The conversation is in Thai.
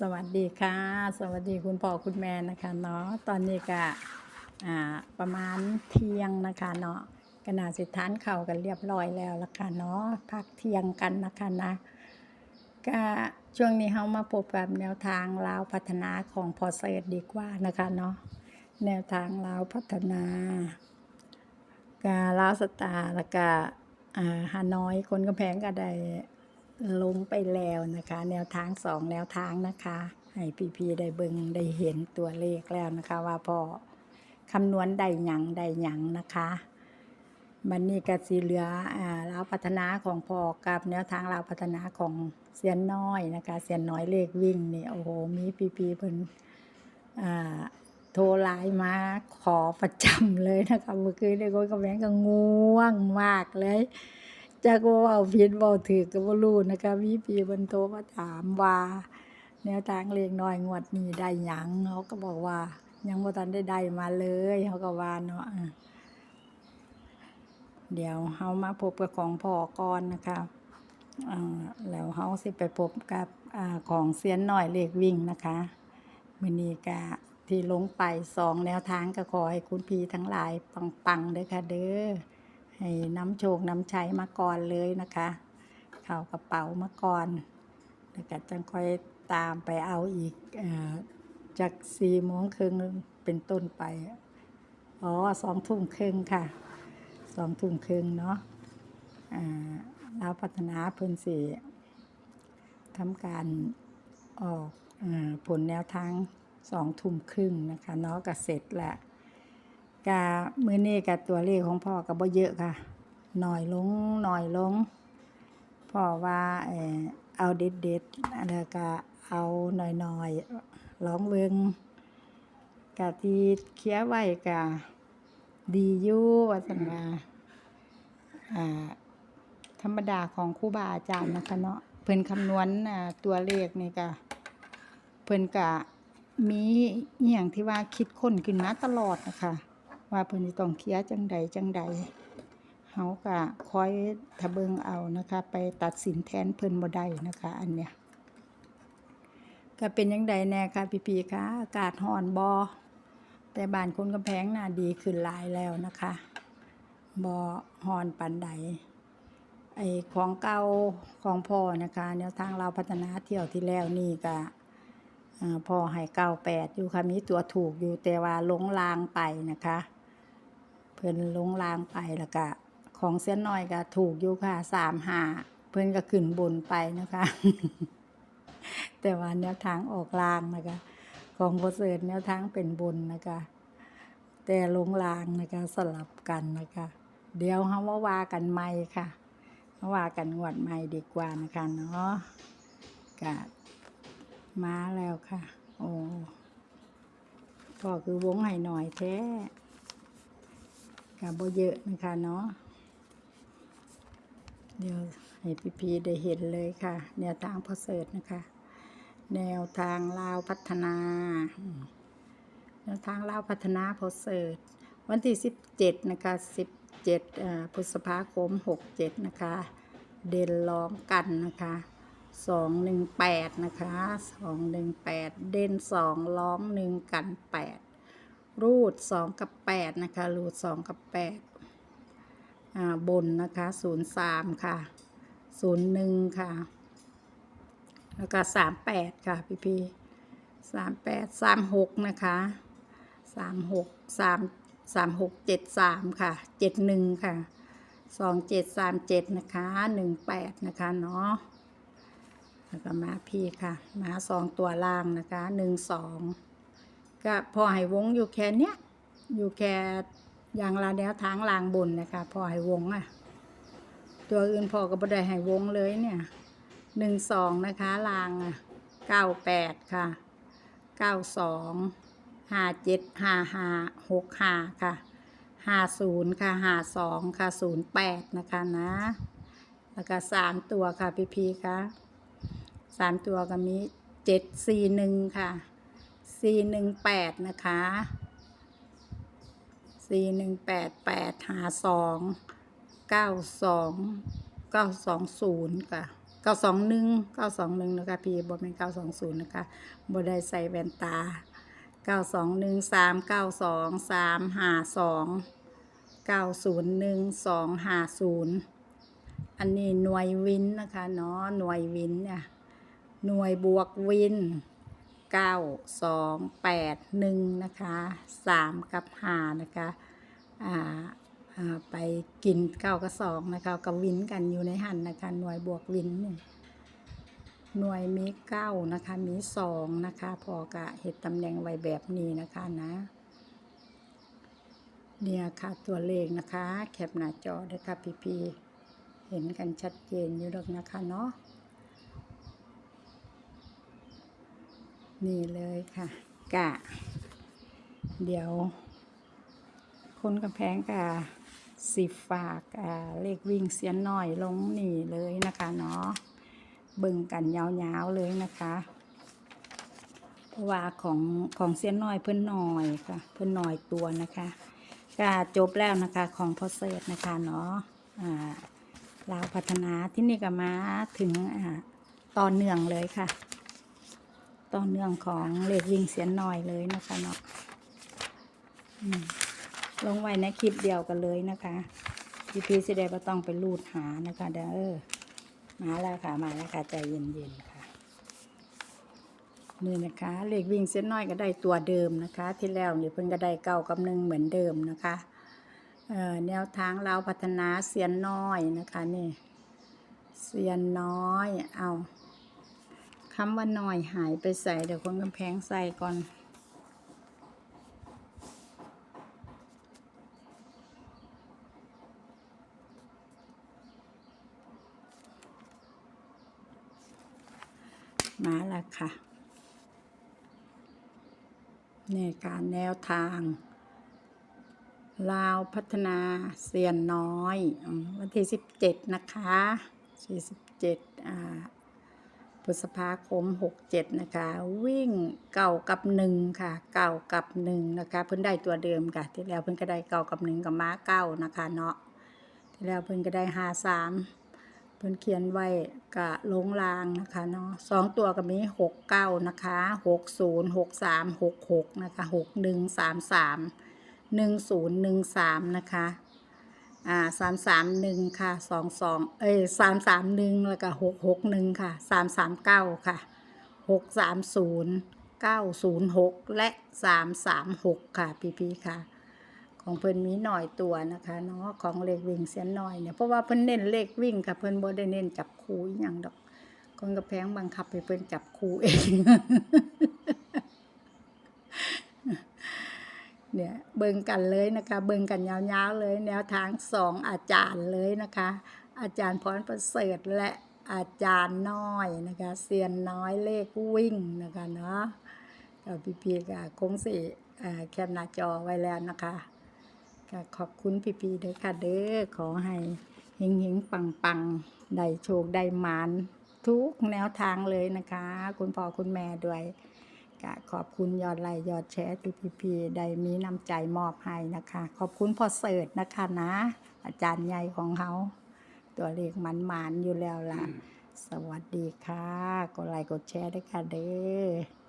สวัสดีค่ะ สวัสดีคุณพ่อคุณแม่นะคะเนาะตอนนี้ก็ประมาณเที่ยงนะคะเนาะกนาสิทานเข่ากันเรียบร้อยแล้วละค่ะเนาะพักเที่ยงกันนะคะนะก็ช่วงนี้เฮามาพบกับแนวทางลาวพัฒนาของพอเซิร์ดีกว่านะคะเนาะแนวทางลาวพัฒนากาลาวสตาร์แล้วก็ฮานอยคนกำแพงก็ได้ ลงไปแล้วนะคะ แนวทางสองแนวทางนะคะ ให้พี่พีได้เบิงได้เห็นตัวเลขแล้วนะคะ ว่าพอคำนวณได้หยังได้หยังนะคะมันนี่ก็สีเหลืออ่าลาวพัฒนาของพอกับแนวทางลาวพัฒนาของเซียนน้อยนะคะเซียนน้อยเลขวิ่งนี่โอ้โหมีพีพีเพิ่นอ่าโทรไลน์มาขอประจำเลยนะคะเมื่อคืนในคนกำแพงก็ง่วงมากเลย จากว่าเอาผิดเว้าถือก็บ่รู้นะคะมีพี่เพิ่นโทรมาถามว่า แนวทางเลขน้อยงวดนี้ได้หยังเขาก็บอกว่า ยังบ่ทันได้ได้มาเลยเขาก็ว่าเนาะเดี๋ยวเฮามาพบกับของพ่อก่อนนะคะแล้วเฮาสิไปพบกับอของเซียนน้อยเลขวิ่งนะคะมือนี้ก็ที่ลงไปสองแนวทางก็ขอให้คุณพี่ทั้งหลายปังๆเด้อค่ะเด้อ ให้น้ำโชคน้ำชัยมาก่อนเลยนะคะ เข้ากระเป๋ามาก่อนแล้วก็จังค่อยตามไปเอาอีกอจากสี่โมงครึ่งเป็นต้นไป อ๋อสองทุ่มครึ่งค่ะสองทุ่มครึ่งเนาะเราวพัฒนาเพิ่นสี่ทำการออกอผลแนวทางสองทุ่มครึ่งนะคะเนาะก็เสร็จแล้ว กามื้อนี้กับตัวเลขของพ่อก็บ่เยอะค่ะหน่อยลงหน่อยลงพ่อว่าเออเอาเด็ดเด็ดแล้วก็เอาหน่อยหน่อยๆลองเบิงกะที่เคี้ยไว้กะดีอยู่ว่าซั่นว่าอ่าธรรมดาของครูบาอาจารย์นะคะเนาะเพิ่นคำนวณอ่าตัวเลขนี่ก็เพิ่นก็มีอย่างที่ว่าคิดค้นขึ้นมาตลอดนะคะ ว่าเพิ่นสิต้องเคลียร์จังใดจังใดเฮาก็คอยทะเบิงเอานะคะ ไปตัดสินแทนเพิ่นบ่ได้นะคะ อันเนี้ยก็เป็นจังใดแน่ค่ะพี่ๆคะอากาศร้อนบ่แต่บ้านคนกำแพงน่ะดีขึ้นหลายแล้วนะคะบ่ร้อนปานใดไอ้ของเก่าของพ่อนะคะแนวทางเราพัฒนาเที่ยวที่แล้วนี่ก็พ่อให้เก้าแปดอยู่ค่ะมีตัวถูกอยู่แต่ว่าหลงลางไปนะคะ พิ่นลงลางไปแล้วก็ของเส้นน้อยก็ถูกอยู่ค่ะสามหาเพิ่นก็ขึ้นบนไปนะคะ แต่ว่าแนวทางออกลางนะคะ ของโปรเสริฐแนวทางเป็นบนนะคะ แต่ลงลางนะคะสลับกันนะคะ เดี๋ยวเฮามาว่ากันใหม่ค่ะมาว่ากันงวดใหม่ดีกว่านะคะเนาะกมาแล้วค่ะ โอ้ก็คือวงให้หน่อยแท้ กะบ่เยอะนะคะเนาะเดี๋ยวให้พี่ๆได้เห็นเลยค่ะ แนวทางพอเสิร์ชนะคะ แนวทางลาวพัฒนา แนวทางลาวพัฒนาพอเสิร์ชวันที่17นะคะ17เอ่อพฤษภาคม67นะคะ เด่นล้อมกันนะคะ218นะคะ218เด่น2ล้อม1กัน8 รูด 2 กับ 8 นะคะ รูด 2 กับ 8 อ่า บนนะคะ 03 ค่ะ 01 ค่ะ แล้วก็ 38 ค่ะ พี่พี่38 36 นะคะสามหกสามสามหกเจ็ดสามค่ะเจ็ดหนึ่งค่ะสองเจ็ดสามเจ็ดนะคะหนึ่งแปดนะคะ เนาะแล้วก็มาพี่ค่ะ มาสองตัวล่างนะคะหนึ่งสอง ก็พอให้วงอยู่แค่เนี้ยอยู่แค่อย่างละแนวทางลางบนนะคะ พอให้วงอะ ตัวอื่นพอก็บ่ได้ให้วงเลยเนี่ยหนึ่งสองนะคะลางอะเก้าแปดค่ะเก้าสองห้าเจ็ดห้าห้าหกห้าค่ะห้าศูนย์ค่ะห้าสองค่ะศูนย์แปดนะคะนะแล้วก็สามตัวค่ะพี่พีค่ะสามตัวก็มีเจ็ดสี่หนึ่งค่ะ สี่หนึ่งแปดนะคะสี่หนึ่งแปดแปดหาสองเก้าสองเก้าสองศูนย์ค่ะเก้าสองหนึ่งเก้าสองหนึ่งนะคะพี่บอเป็นเก้าสองศูนย์นะคะบได้ใส่แว่นตาเก้าสองหนึ่งสามเก้าสองสามหาสองเก้าศูนย์หนึ่งสองหาศูนย์อันนี้หน่วยวินนะคะเนาะหน่วยวินเนี่ยหน่วยบวกวิน เก้าสองแปดหนึ่งนะคะสามกับห้านะคะอ่าอ่าไปกินเก้ากับสองนะคะกับวินกันอยู่ในหันนะคะหน่วยบวกวินเนี่ยหน่วยมีเก้านะคะมีสองนะคะพอกะเห็ดตำแหน่งไว้แบบนี้นะคะนะเนี่ยค่ะตัวเลขนะคะ แคปหน้าจอได้ค่ะพี่พีเห็นกันชัดเจนอยู่หรอกนะคะเนาะ นี่เลยค่ะ กะ เดี๋ยว คนกำแพงกะสิฝากอ่าเลขวิ่งเสียนหน่อยลงนี่เลยนะคะเนาะเบิ่งกันยาวๆเลยนะคะเพราะว่าของของเสียนหน่อยเพิ่นหน่อยค่ะ เพิ่นหน่อยตัวนะคะก็จบแล้วนะคะของพอเศษนะคะเนาะอ่าลาวพัฒนาที่นี่ก็มาถึงอ่าตอนเนื่องเลยค่ะ ตอนเนื่องของเลขวิ่งเสียนหน่อยเลยนะคะเนาะลงไว้ในคลิปเดียวกันเลยนะคะพี่พีสิได้บ่ต้องไปรูดหานะคะเด้อมาแล้วค่ะมาแล้วค่ะใจเย็นๆค่ะนี่นะคะเลขวิ่งเส้นน้อยก็ได้ตัวเดิมนะคะ ที่แล้วนี่เพิ่นก็ได้เก่ากับหนึ่งเหมือนเดิมนะคะแนวทางเราพัฒนาเสียนน้อยนะคะนี่เสียนน้อยเอา คำว่าหน้อยหายไปใส่เดี๋ยวคนกำแพงใส่ก่อนมาแล้วค่ะ ในการแนวทาง ลาวพัฒนาเซียนน้อย วันที่สิบเจ็ดนะคะสี่สิบเจ็ดอ่า พฤษภาคมหกเจ็ดนะคะ วิ่งเก่ากับหนึ่งค่ะ เก่ากับหนึ่งนะคะ เพิ่นได้ตัวเดิมค่ะ ที่แล้วเพิ่นก็ได้เก่ากับหนึ่งกับม้าเก้านะคะเนาะที่แล้วเพิ่นก็ได้ห้าสามเพิ่นเขียนไว้กะลงรางนะคะเนาะสองตัวก็มีหกเก้านะคะหกศูนย์หกสามหกหกนะคะหกหนึ่งสามสามหนึ่งศูนย์หนึ่งสามนะคะ อ่าสามสามหนึ่งค่ะสองสองเอ้ยสามสามหนึ่งแล้วก็หกหกหนึ่งค่ะสามสามเก้าค่ะหกสามศูนย์เก้าศูนย์หกและสามสามหกค่ะพี่พี่ค่ะ ของเพิ่นมีหน่อยตัวนะคะเนาะของเลขวิ่งเสียนหน่อยเนี่ยเพราะว่าเพิ่นเน้นเลขวิ่งค่ะเพิ่นบ่ได้เน้นจับคู่อย่างดอกคนกระแพงบังคับให้เพิ่นจับคู่เอง เนี่ยเบิ่งกันเลยนะคะ เบิ่งกันยาวๆเลย แนวทางสองอาจารย์เลยนะคะ อาจารย์พรประเสริฐและอาจารย์น้อยนะคะเซียนน้อยเลขวิ่งนะคะเนาะก็พี่ๆก็คงสี่แคปหน้าจอไว้แล้วนะคะก็ขอบคุณพี่ๆเด้อค่ะเด้อขอให้เฮงๆปังๆได้โชคได้หมานทุกแนวทางเลยนะคะ คุณพ่อคุณแม่ด้วย ก็ขอบคุณยอดไลค์ยอดแชร์ที่พี่ๆได้มีน้ำใจมอบให้นะคะ ขอบคุณพ่อเสิร์ตนะคะนะ อาจารย์ใหญ่ของเขา ตัวเลขมันหมานๆอยู่แล้วล่ะ สวัสดีค่ะ กดไลค์กดแชร์ด้วยค่ะเด้อ